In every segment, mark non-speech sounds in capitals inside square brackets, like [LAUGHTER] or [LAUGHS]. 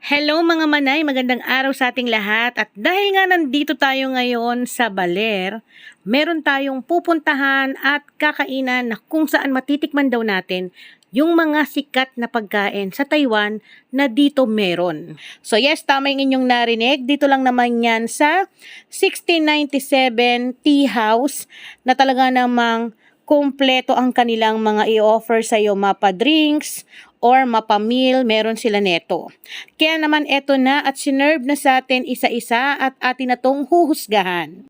Hello mga manay, magandang araw sa ating lahat. At dahil nga nandito tayo ngayon sa Baler, meron tayong pupuntahan at kakainan na kung saan matitikman daw natin yung mga sikat na pagkain sa Taiwan na dito meron. So yes, tama yung inyong narinig. Dito lang naman yan sa 1697 Tea House na talaga namang kumpleto ang kanilang mga i-offer sa iyo mapa drinks or mapa meal, meron sila neto. Kaya naman eto na at sinerve na sa atin isa-isa at atin na tong huhusgahan.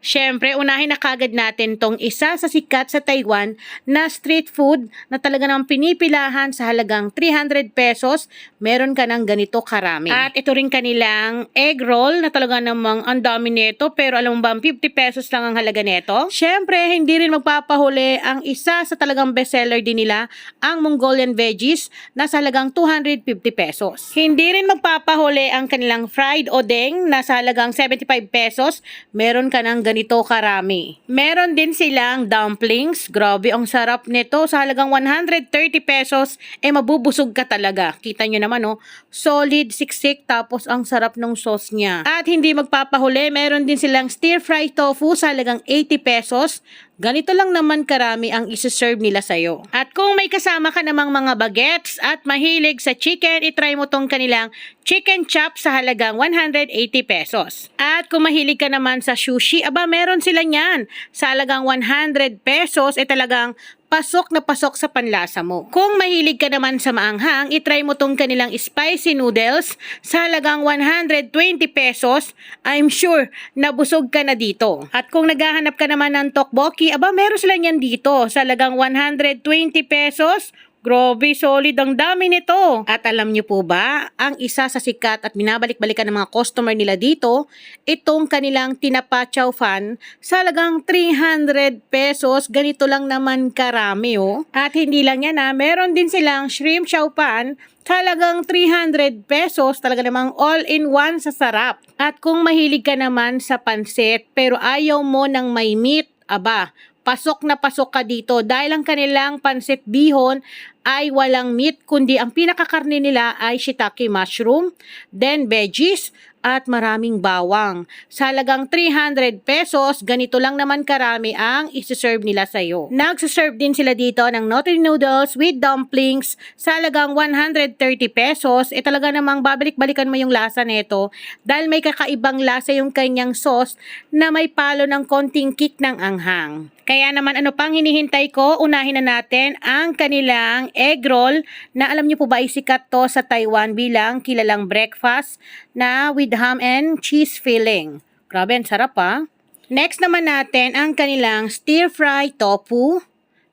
Siyempre, unahin na kagad natin tong isa sa sikat sa Taiwan na street food na talaga namang pinipilahan sa halagang 300 pesos, meron ka ng ganito karami. At ito rin kanilang egg roll na talaga namang ang dami nito pero alam mo ba, 50 pesos lang ang halaga nito? Siyempre, hindi rin magpapahuli ang isa sa talagang bestseller din nila, ang Mongolian veggies na sa halagang 250 pesos. Hindi rin magpapahuli ang kanilang fried odeng na sa halagang 75 pesos, meron ka ng ganito karami. Meron din silang dumplings. Grabe, ang sarap nito. Sa halagang 130 pesos, eh mabubusog ka talaga. Kita nyo naman, oh. Solid, siksik, tapos ang sarap ng sauce niya. At hindi magpapahuli, meron din silang stir fry tofu sa halagang 80 pesos. Ganito lang naman karami ang isi-serve nila sa'yo. At kung may kasama ka namang mga bagets at mahilig sa chicken, itry mo tong kanilang chicken chop sa halagang 180 pesos. At kung mahilig ka naman sa sushi, aba meron sila niyan. Sa halagang 100 pesos, eh talagang pasok na pasok sa panlasa mo. Kung mahilig ka naman sa maanghang, itry mo tong kanilang spicy noodles sa halagang 120 pesos. I'm sure nabusog ka na dito. At kung naghahanap ka naman ng tokboki, aba meron sila niyan dito sa halagang 120 pesos. Grabe, solid ang dami nito. At alam niyo po ba, ang isa sa sikat at binabalik-balikan ng mga customer nila dito, itong kanilang tinapa chow fan sa halagang 300 pesos. Ganito lang naman karami oh. At hindi lang yan ha, meron din silang shrimp chow pan sa halagang 300 pesos. Talaga namang all-in-one sa sarap. At kung mahilig ka naman sa pansit pero ayaw mo ng may meat, aba, pasok na pasok ka dito dahil ang kanilang pansit bihon ay walang meat kundi ang pinakakarne nila ay shiitake mushroom, then veggies at maraming bawang. Sa halagang 300 pesos, ganito lang naman karami ang isi-serve nila sa iyo. Nagsiserve din sila dito ng nutty noodles with dumplings sa halagang 130 pesos. E talaga namang babalik-balikan mo yung lasa nito dahil may kakaibang lasa yung kanyang sauce na may palo ng konting kick ng anghang. Kaya naman ano pang hinihintay ko, unahin na natin ang kanilang egg roll na alam niyo po ba ay sikat to sa Taiwan bilang kilalang breakfast na with ham and cheese filling. Grabe, ang sarap ah. Next naman natin ang kanilang stir fry tofu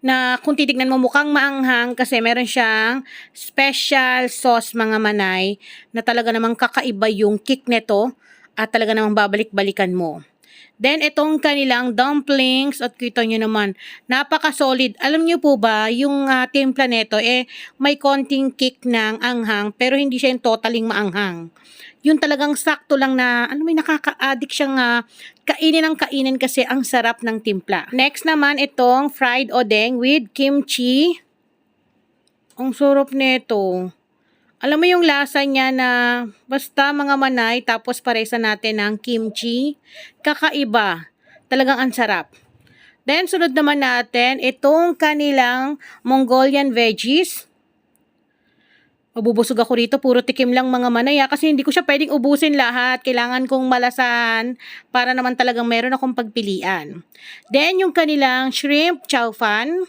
na kung titignan mo mukhang maanghang kasi meron siyang special sauce mga manay na talaga namang kakaiba yung kick nito at talaga namang babalik-balikan mo. Then, itong kanilang dumplings, at kita nyo naman, napaka-solid. Alam nyo po ba, yung uh, timpla nito, eh, may konting kick ng anghang, pero hindi siya yung totaling maanghang. Yung talagang sakto lang na, ano may nakaka-addict siyang uh, kainin ng kainin kasi ang sarap ng timpla. Next naman, itong fried odeng with kimchi. Ang sarap nito. Alam mo yung lasa niya na basta mga manay tapos paresa natin ng kimchi. Kakaiba. Talagang ang sarap. Then sunod naman natin itong kanilang Mongolian veggies. Mabubusog ako rito, puro tikim lang mga manay ah, kasi hindi ko siya pwedeng ubusin lahat. Kailangan kong malasan para naman talagang meron akong pagpilian. Then yung kanilang shrimp chow fan.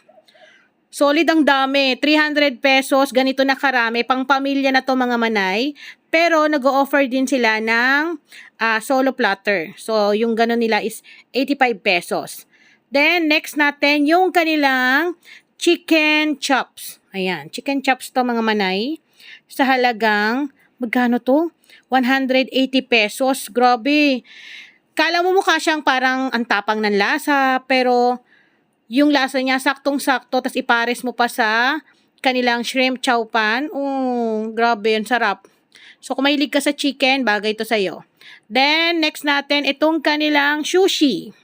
Solid ang dami, 300 pesos, ganito na karami, pang pamilya na to mga manay. Pero nag-o-offer din sila ng uh, solo platter. So yung gano'n nila is 85 pesos. Then next natin yung kanilang chicken chops. Ayan, chicken chops to mga manay. Sa halagang, magkano to? 180 pesos. Grabe. Kala mo mukha siyang parang antapang ng lasa, pero yung lasa niya saktong-sakto, tas ipares mo pa sa kanilang shrimp chow pan. Oh, grabe, ang sarap. So, kung mahilig ka sa chicken, bagay to sa'yo. Then, next natin, itong kanilang sushi.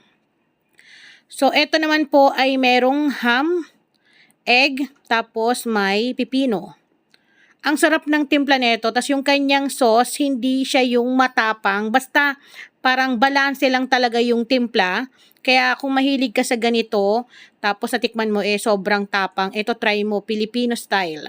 So, ito naman po ay merong ham, egg, tapos may pipino. Ang sarap ng timpla nito. Tapos yung kanyang sauce, hindi siya yung matapang. Basta parang balanse lang talaga yung timpla. Kaya kung mahilig ka sa ganito, tapos natikman mo eh sobrang tapang, ito try mo, Filipino style.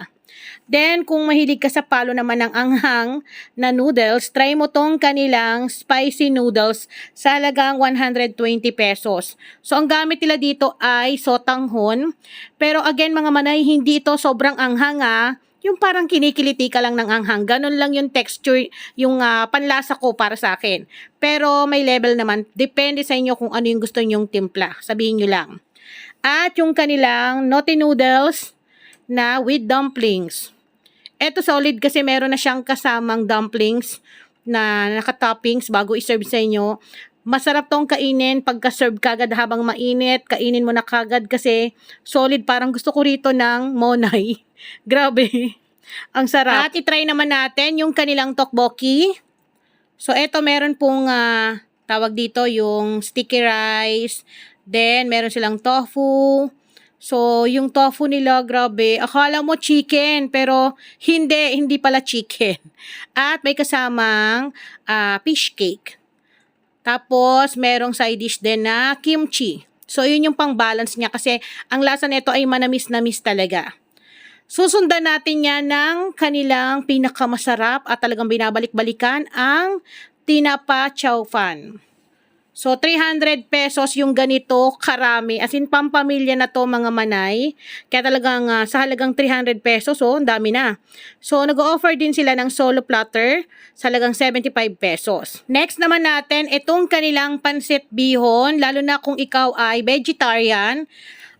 Then, kung mahilig ka sa palo naman ng anghang na noodles, try mo tong kanilang spicy noodles sa halagang 120 pesos. So, ang gamit nila dito ay sotanghon. Pero again, mga manay, hindi ito sobrang anghang ah. Yung parang kinikiliti ka lang ng anghang. Ganon lang yung texture, yung ah, panlasa ko para sa akin. Pero may level naman. Depende sa inyo kung ano yung gusto nyong timpla. Sabihin nyo lang. At yung kanilang noti noodles na with dumplings. Ito solid kasi meron na siyang kasamang dumplings na naka-toppings bago i-serve sa inyo. Masarap tong kainin pagka-serve kagad habang mainit. Kainin mo na kagad kasi solid. Parang gusto ko rito ng monay. [LAUGHS] Grabe. Ang sarap. At itry naman natin yung kanilang tokboki. So, eto meron pong ah, tawag dito yung sticky rice. Then, meron silang tofu. So, yung tofu nila, grabe. Akala mo chicken, pero hindi, hindi pala chicken. At may kasamang ah, fish cake. Tapos, merong side dish din na kimchi. So, yun yung pang-balance niya kasi ang lasa nito ay manamis-namis talaga. Susundan natin yan ng kanilang pinakamasarap at talagang binabalik-balikan ang tinapa chow fan. So, 300 pesos yung ganito karami. As in, pampamilya na to mga manay. Kaya talagang ah, sa halagang 300 pesos, oh, ang dami na. So, nag-offer din sila ng solo platter sa halagang 75 pesos. Next naman natin, itong kanilang pansit bihon, lalo na kung ikaw ay vegetarian,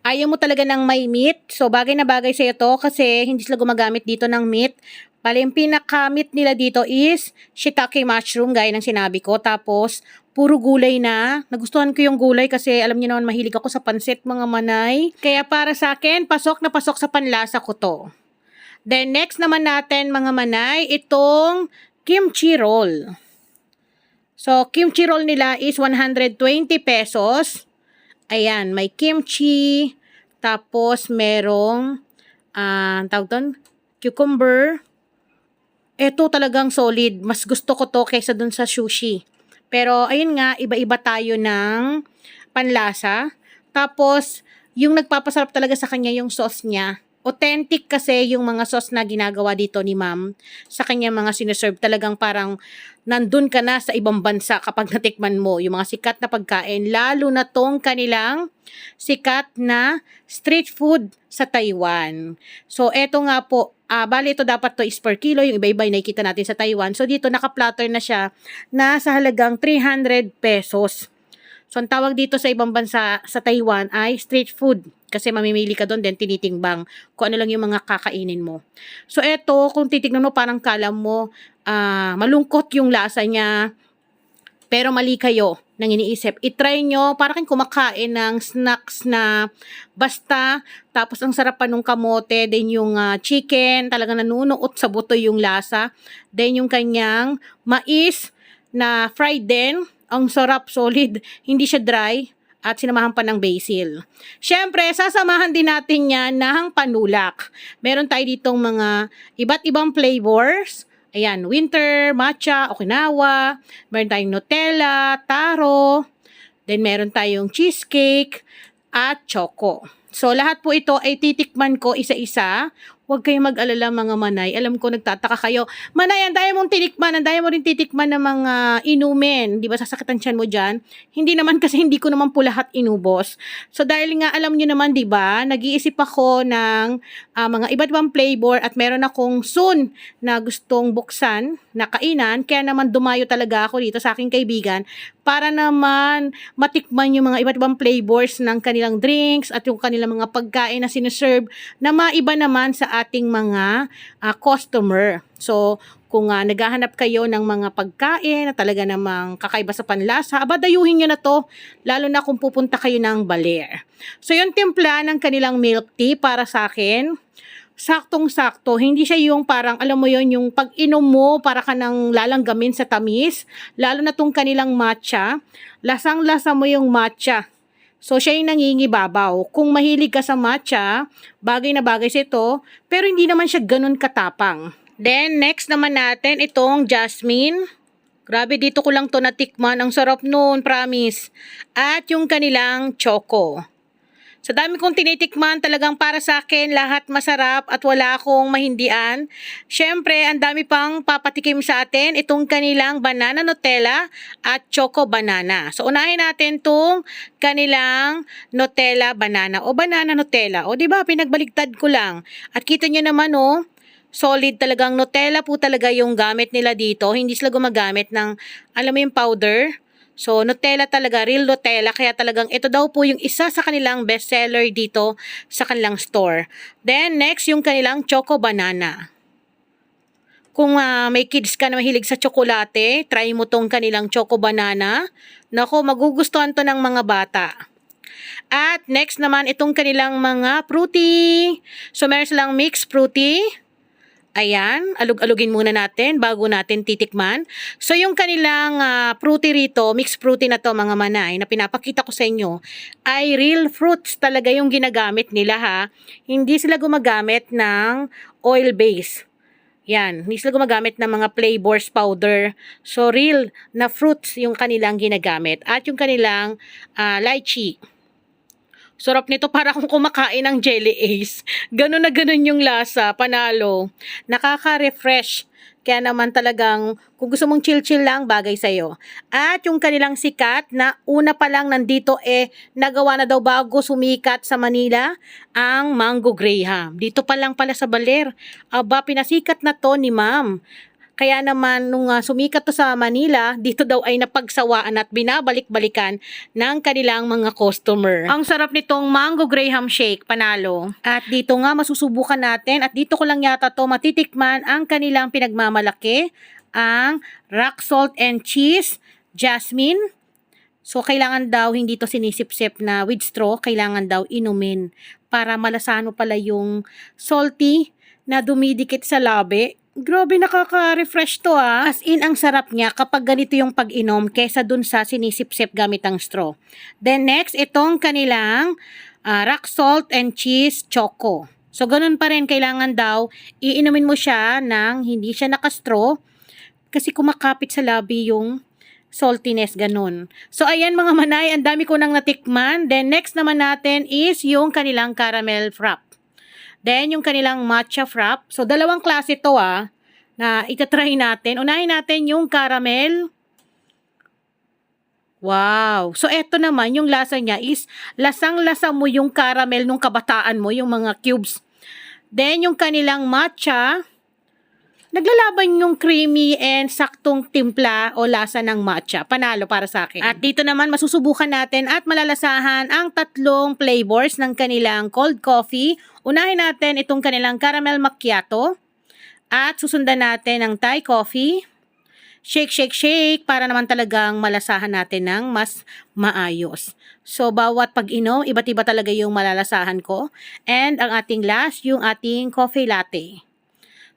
ayaw mo talaga ng may meat. So, bagay na bagay sa ito kasi hindi sila gumagamit dito ng meat. Bali, yung pinaka-meat nila dito is shiitake mushroom, gaya ng sinabi ko. Tapos, puro gulay na. Nagustuhan ko yung gulay kasi alam niyo naman mahilig ako sa pansit mga manay. Kaya para sa akin, pasok na pasok sa panlasa ko to. Then next naman natin mga manay, itong kimchi roll. So, kimchi roll nila is 120 pesos. Ayan, may kimchi, tapos merong, ah, tawag doon, cucumber. Ito talagang solid. Mas gusto ko to kaysa dun sa sushi. Pero, ayun nga, iba-iba tayo ng panlasa. Tapos, yung nagpapasarap talaga sa kanya yung sauce niya. Authentic kasi yung mga sauce na ginagawa dito ni ma'am sa kanya mga sineserve. Talagang parang nandun ka na sa ibang bansa kapag natikman mo yung mga sikat na pagkain. Lalo na tong kanilang sikat na street food sa Taiwan. So, eto nga po, ah bali ito dapat to is per kilo, yung iba-iba nakikita natin sa Taiwan. So, dito naka-platter na siya na sa halagang 300 pesos. So, ang tawag dito sa ibang bansa sa Taiwan ay street food. Kasi mamimili ka doon, then tinitimbang kung ano lang yung mga kakainin mo. So, eto, kung titignan mo, parang kala mo, ah, malungkot yung lasa niya. Pero mali kayo nang iniisip. I-try nyo, para kayong kumakain ng snacks na basta, tapos ang sarap pa nung kamote, then yung ah, chicken, talaga nanunuot sa buto yung lasa. Then yung kanyang mais na fried din, ang sarap, solid, hindi siya dry, at sinamahan pa ng basil. Siyempre, sasamahan din natin yan ng panulak. Meron tayo ditong mga iba't ibang flavors. Ayan, winter, matcha, okinawa. Meron tayong Nutella, taro. Then meron tayong cheesecake at choco. So, lahat po ito ay titikman ko isa-isa. Huwag kayong mag-alala mga manay. Alam ko nagtataka kayo. Manay, ang daya mong tinikman, ang daya mo rin titikman ng mga inumin. Di ba sasakitan tiyan mo dyan? Hindi naman kasi hindi ko naman po lahat inubos. So dahil nga alam nyo naman, di ba, nag-iisip ako ng ah, mga iba't ibang flavor at meron akong soon na gustong buksan na kainan. Kaya naman dumayo talaga ako dito sa aking kaibigan para naman matikman yung mga iba't ibang flavors ng kanilang drinks at yung kanilang mga pagkain na sineserve na maiba naman sa ating mga ah, customer. So, kung ah, naghahanap kayo ng mga pagkain na talaga namang kakaiba sa panlasa, aba dayuhin nyo na to, lalo na kung pupunta kayo ng Baler. So, yung timpla ng kanilang milk tea para sa akin, saktong-sakto. Hindi siya yung parang, alam mo yon yung pag-inom mo, para ka nang lalanggamin sa tamis. Lalo na tong kanilang matcha. Lasang-lasa mo yung matcha. So, siya yung nangingibabaw. Kung mahilig ka sa matcha, bagay na bagay sa ito, pero hindi naman siya ganun katapang. Then, next naman natin, itong jasmine. Grabe, dito ko lang to natikman. Ang sarap nun, promise. At yung kanilang choco. Sa dami kong tinitikman, talagang para sa akin, lahat masarap at wala akong mahindian. Siyempre, ang dami pang papatikim sa atin, itong kanilang banana Nutella at choco banana. So, unahin natin itong kanilang Nutella banana o banana Nutella. O, di ba pinagbaligtad ko lang. At kita nyo naman, oh, solid talagang Nutella po talaga yung gamit nila dito. Hindi sila gumagamit ng, alam mo yung powder. So, Nutella talaga, real Nutella. Kaya talagang ito daw po yung isa sa kanilang bestseller dito sa kanilang store. Then, next, yung kanilang Choco Banana. Kung ah, may kids ka na mahilig sa tsokolate, try mo tong kanilang Choco Banana. Nako, magugustuhan to ng mga bata. At next naman, itong kanilang mga fruity. So, meron silang mixed fruity. Ayan, alug-alugin muna natin bago natin titikman. So yung kanilang ah, fruity rito, mixed fruity na to mga manay na pinapakita ko sa inyo ay real fruits talaga yung ginagamit nila ha. Hindi sila gumagamit ng oil base. Yan, hindi sila gumagamit ng mga flavors powder. So real na fruits yung kanilang ginagamit at yung kanilang ah, lychee. Sarap nito para kung kumakain ng Jelly Ace. Ganun na ganun yung lasa, panalo. Nakaka-refresh. Kaya naman talagang kung gusto mong chill-chill lang, bagay sa'yo. At yung kanilang sikat na una pa lang nandito eh, nagawa na daw bago sumikat sa Manila, ang Mango Graham. Dito pa lang pala sa Baler. Aba, pinasikat na to ni ma'am. Kaya naman nung ah, sumikat to sa Manila, dito daw ay napagsawaan at binabalik-balikan ng kanilang mga customer. Ang sarap nitong Mango Graham Shake, panalo. At dito nga masusubukan natin at dito ko lang yata to matitikman ang kanilang pinagmamalaki, ang rock salt and cheese, jasmine, So, kailangan daw hindi to sinisip-sip na with straw, kailangan daw inumin para malasahan mo pala yung salty na dumidikit sa labi. Grabe nakaka-refresh to ah. As in, ang sarap niya kapag ganito yung pag-inom kesa dun sa sinisip-sip gamit ang straw. Then next, itong kanilang ah, rock salt and cheese choco. So, ganun pa rin, kailangan daw iinumin mo siya ng hindi siya naka-straw kasi kumakapit sa labi yung saltiness, ganun. So, ayan mga manay, ang dami ko nang natikman. Then, next naman natin is yung kanilang caramel frap. Then, yung kanilang matcha frap. So, dalawang klase to ah, na itatry natin. Unahin natin yung caramel. Wow. So, eto naman, yung lasa niya is lasang-lasa mo yung caramel nung kabataan mo, yung mga cubes. Then, yung kanilang matcha, naglalaban yung creamy and saktong timpla o lasa ng matcha. Panalo para sa akin. At dito naman masusubukan natin at malalasahan ang tatlong flavors ng kanilang cold coffee. Unahin natin itong kanilang caramel macchiato. At susundan natin ang Thai coffee. Shake, shake, shake para naman talagang malasahan natin ng mas maayos. So, bawat pag-inom, iba't iba talaga yung malalasahan ko. And ang ating last, yung ating coffee latte.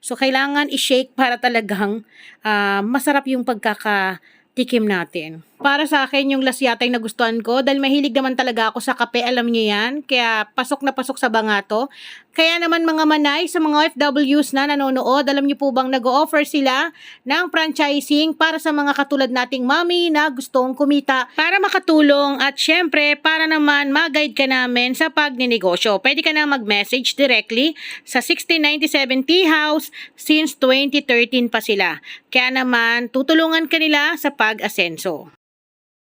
So, kailangan i-shake para talagang ah, masarap yung pagkakatikim natin. Para sa akin, yung last yata yung nagustuhan ko dahil mahilig naman talaga ako sa kape, alam niyo yan. Kaya pasok na pasok sa bangato. Kaya naman mga manay sa mga OFWs na nanonood, alam niyo po bang nag-o-offer sila ng franchising para sa mga katulad nating mami na gustong kumita para makatulong at syempre para naman mag-guide ka namin sa pagninegosyo. Pwede ka na mag-message directly sa 1697 Tea House since 2013 pa sila. Kaya naman tutulungan ka nila sa pag-asenso.